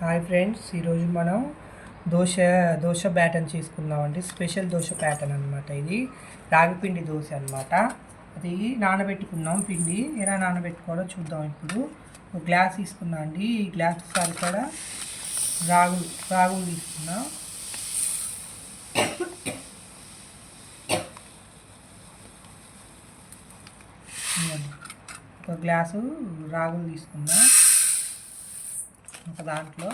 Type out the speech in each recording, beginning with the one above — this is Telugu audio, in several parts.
హాయ్ ఫ్రెండ్స్ ఈరోజు మనం దోశ దోశ బ్యాటర్న్ చేసుకుందామండి. స్పెషల్ దోశ ప్యాటర్న్ అనమాట ఇది. రాగిపిండి దోశ అనమాట అది నానబెట్టుకున్నాం. పిండి ఎలా నానబెట్టుకోవాలో చూద్దాం ఇప్పుడు. ఒక గ్లాస్ తీసుకున్నా అండి. ఈ గ్లాస్ సరిపడా రాగులు రాగులు తీసుకున్నాం. ఒక గ్లాసు రాగులు తీసుకుందాం ఒక దాంట్లో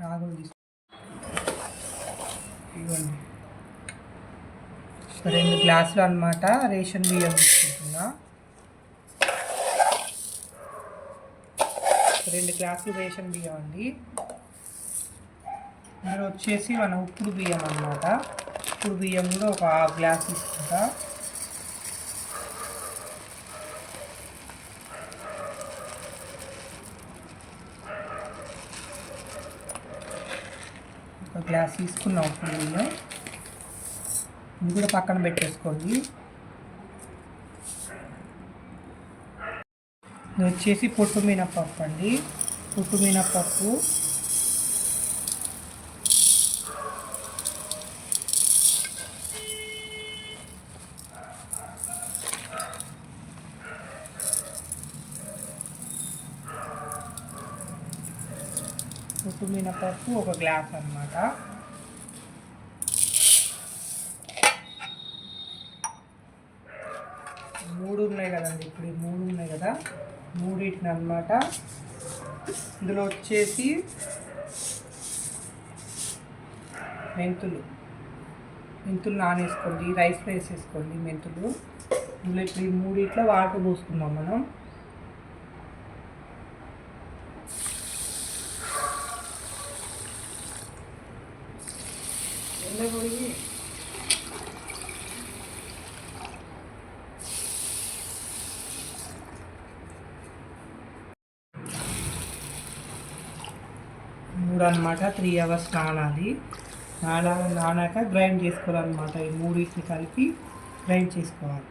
రాగులు తీసుకు ఇవ్వండి రెండు గ్లాసులు అన్నమాట రేషన్ బియ్యం తీసుకుంటున్నా. రెండు గ్లాసులు రేషన్ బియ్యం అండి. ఇందులో వచ్చేసి మన ఉప్పుడు బియ్యం అన్నమాట. ఉప్పుడు బియ్యం కూడా ఒక హాఫ్ గ్లాస్ తీసుకుంటా ఒక గ్లాస్ తీసుకున్నాం ఉప్పుడు ఇది కూడా పక్కన పెట్టేసుకోండి. ఇది వచ్చేసి పొట్టు మినపప్పు అండి. పొట్టు మినపప్పు. పొట్టు మినపప్పు ఒక గ్లాస్ అన్నమాట మూడు ఉన్నాయి కదండి. ఇప్పుడు ఈ మూడు ఉన్నాయి కదా. మూడింటిని అనమాట ఇందులో వచ్చేసి మెంతులు. మెంతులు నానేసుకోండి. రైస్లో వేసేసుకోండి మెంతులు. ఇందులో ఇప్పుడు ఈ మూడిట్లో వాటర్ పోసుకుందాం మనం. మూడు అనమాట త్రీ అవర్స్ నానాలి నానా నానాక గ్రైండ్ చేసుకోవాలన్నమాట. ఈ మూడింటిని కలిపి గ్రైండ్ చేసుకోవాలి.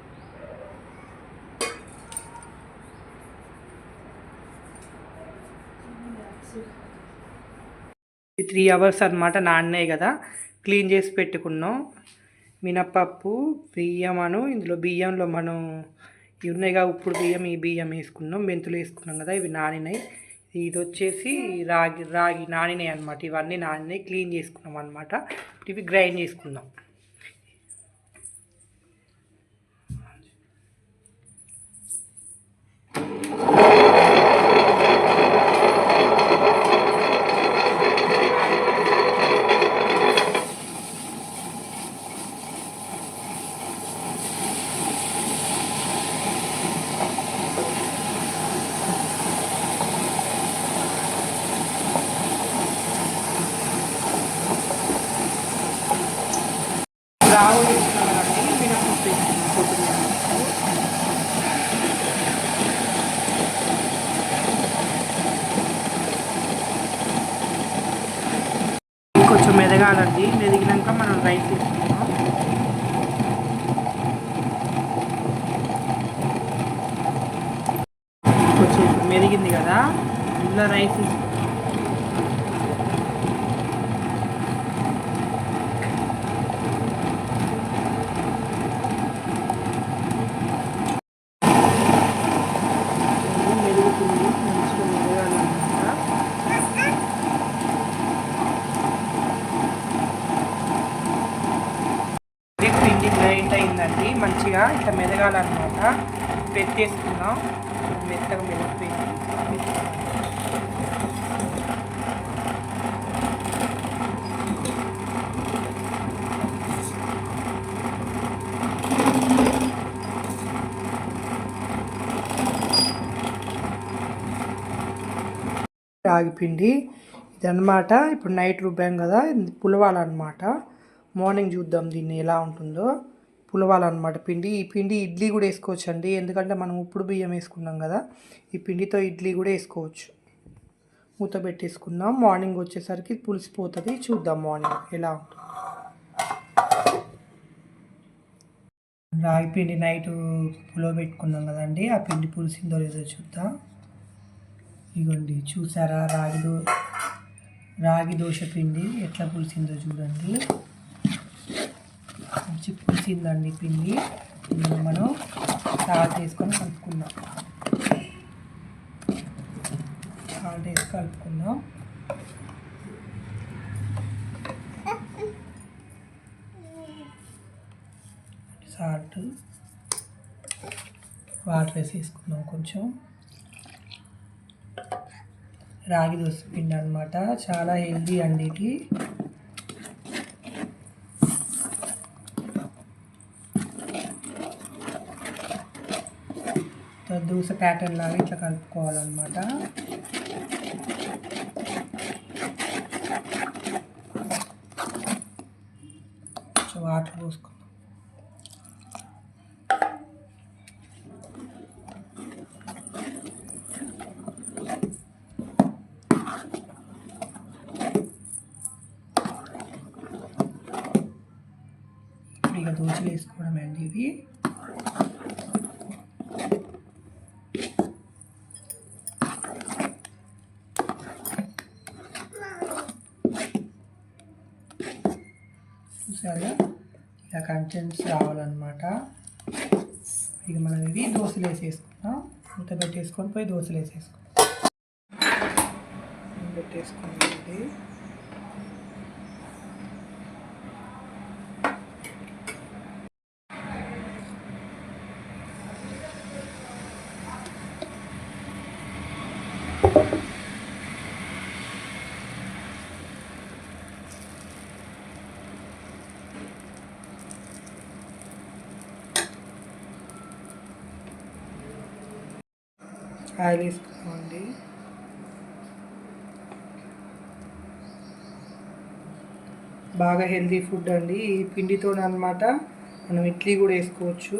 ఈ త్రీ అవర్స్ అనమాట నాన్నాయి కదా క్లీన్ చేసి పెట్టుకున్నాం. మినప్పప్పు బియ్యం అను ఇందులో బియ్యంలో మనం ఇవి ఉన్నాయిగా ఉప్పుడు బియ్యం ఈ బియ్యం వేసుకున్నాం. మెంతులు వేసుకున్నాం కదా ఇవి నానినాయి. ఇది వచ్చేసి రాగి రాగి నానినాయి అనమాట ఇవన్నీ నానినాయి క్లీన్ చేసుకున్నాం అనమాట ఇవి గ్రైండ్ చేసుకుందాం రావులు వేసుకున్నాం కదండి మినపప్పు వేసుకున్నాం పొట్టు మినపప్పు. కొంచెం మెదగాలండి. మెదిగినాక మనం రైస్ తీసుకుంటాం కొంచెం మెదిగింది కదా. ఇందులో రైస్ వేసుకుందాం. మెరుగుతుంది మంచిగా మెదగాలన్నమాట ఇది పిండి గ్రైండ్ అయిందండి మంచిగా ఇట్లా మెదగాలన్నమాట. పెట్టేసుకున్నాం మెత్తగా మెదిగిపోయింది. రాగి పిండి ఇదన్నమాట. ఇప్పుడు నైట్ రుబ్బాం కదా పులవాలన్నమాట. మార్నింగ్ చూద్దాం దీన్ని ఎలా ఉంటుందో. పులవాలన్నమాట పిండి. ఈ పిండి ఇడ్లీ కూడా వేసుకోవచ్చు అండి ఎందుకంటే మనం ఉప్పుడు బియ్యం వేసుకున్నాం కదా ఈ పిండితో ఇడ్లీ కూడా వేసుకోవచ్చు. మూత పెట్టేసుకుందాం. మార్నింగ్ వచ్చేసరికి పులిసిపోతుంది చూద్దాం మార్నింగ్ ఎలా ఉంటుంది. రాగి పిండి నైట్ పులో పెట్టుకున్నాం కదండి. ఆ పిండి పులిసిందో లేదో చూద్దాం. ఇగోండి చూసారా రాగి దో రాగి దోశ పిండి ఎట్లా పులిసిందో చూడండి. మంచి పిండి. మనం సాల్ట్ వేసుకొని కలుపుకుందాం. సాల్ట్ వేసి కలుపుకుందాం. సాల్ట్ వాటర్ వేసి వేసుకుందాం కొంచెం. రాగి దోశ పిండి అనమాట చాలా హెల్దీ అండి ఇది. దోశ ప్యాటర్న్ లాగా ఇట్లా కలుపుకోవాలన్నమాట. కొంచెం వాటర్ పోసుకుందాం. ఇప్పుడు ఇక దోశలు వేసుకోవడం అండి ఇవి. చూసారా ఇలా కంటెంట్స్ రావాలన్నమాట. ఇక మనం ఇవి దోశలు వేసేసుకున్నాం మూత పెట్టేసుకొని పోయి దోశలు వేసేసుకుందాం. పెట్టేసుకోండి ఆయిల్ వేసుకున్నామండి బాగా హెల్తీ ఫుడ్ అండి. ఈ పిండితో అనమాట మనం ఇడ్లీ కూడా వేసుకోవచ్చు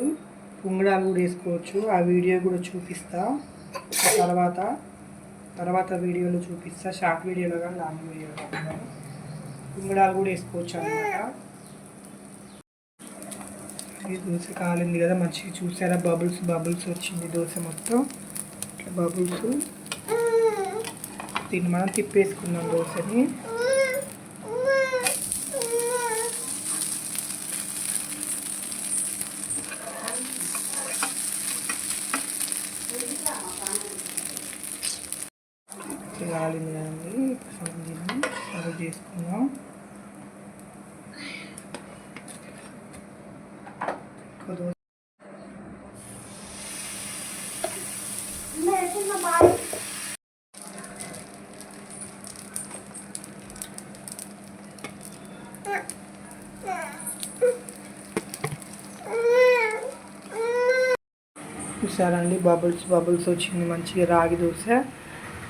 పుంగడాలు కూడా వేసుకోవచ్చు. ఆ వీడియో కూడా చూపిస్తా. తర్వాత తర్వాత వీడియోలో చూపిస్తా. షార్ట్ వీడియోలో కానీ లాంగ్ వీడియోలో కానీ. పుంగడాలు కూడా వేసుకోవచ్చు అనమాట దోశ కాలింది కదా మంచిగా చూసారా? బబుల్స్ బబుల్స్ వచ్చింది దోశ మొత్తం. ఇట్లా బబుల్స్ దీన్ని మనం తిప్పేసుకుందాం దోశని. కాలింది కదండి. ఇప్పుడు దీన్ని సర్వ్ చేసుకుందాం. కొద్దిగా చూసారండి బబుల్స్ బబుల్స్ వచ్చింది మంచిగా రాగి దోశ.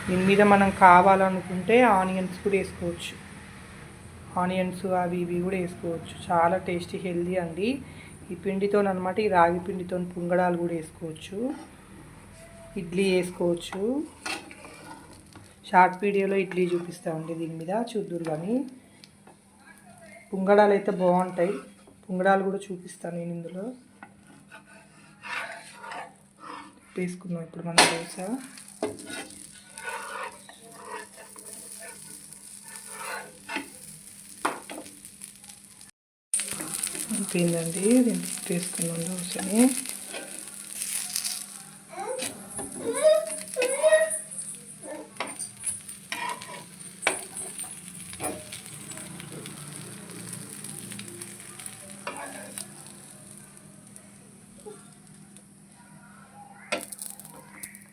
దీని మీద మనం కావాలనుకుంటే ఆనియన్స్ కూడా వేసుకోవచ్చు. ఆనియన్స్ అవి ఇవి కూడా వేసుకోవచ్చు. చాలా టేస్టీ హెల్దీ అండి. ఈ పిండితో అనమాట ఈ రాగి పిండితో పుంగడాలు కూడా వేసుకోవచ్చు. ఇడ్లీ వేసుకోవచ్చు. షార్ట్ వీడియోలో ఇడ్లీ చూపిస్తామండి దీని మీద చూద్దరు కానీ పుంగడాలు అయితే బాగుంటాయి. పుంగడాలు కూడా చూపిస్తాను నేను ఇందులో. వేసుకున్నాం ఇప్పుడు మన దోశ అయిపోయిందండి దీన్ని తీసుకున్నాం దోశని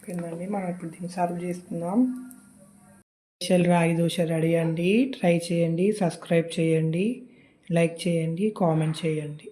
అయిపోయిందండి. మనం ఇప్పుడు దీన్ని సర్వ్ చేస్తున్నాం. స్పెషల్ రాగి దోశ రెడీ అండి. ట్రై చేయండి. సబ్స్క్రైబ్ చేయండి. లైక్ చేయండి. కామెంట్ చేయండి.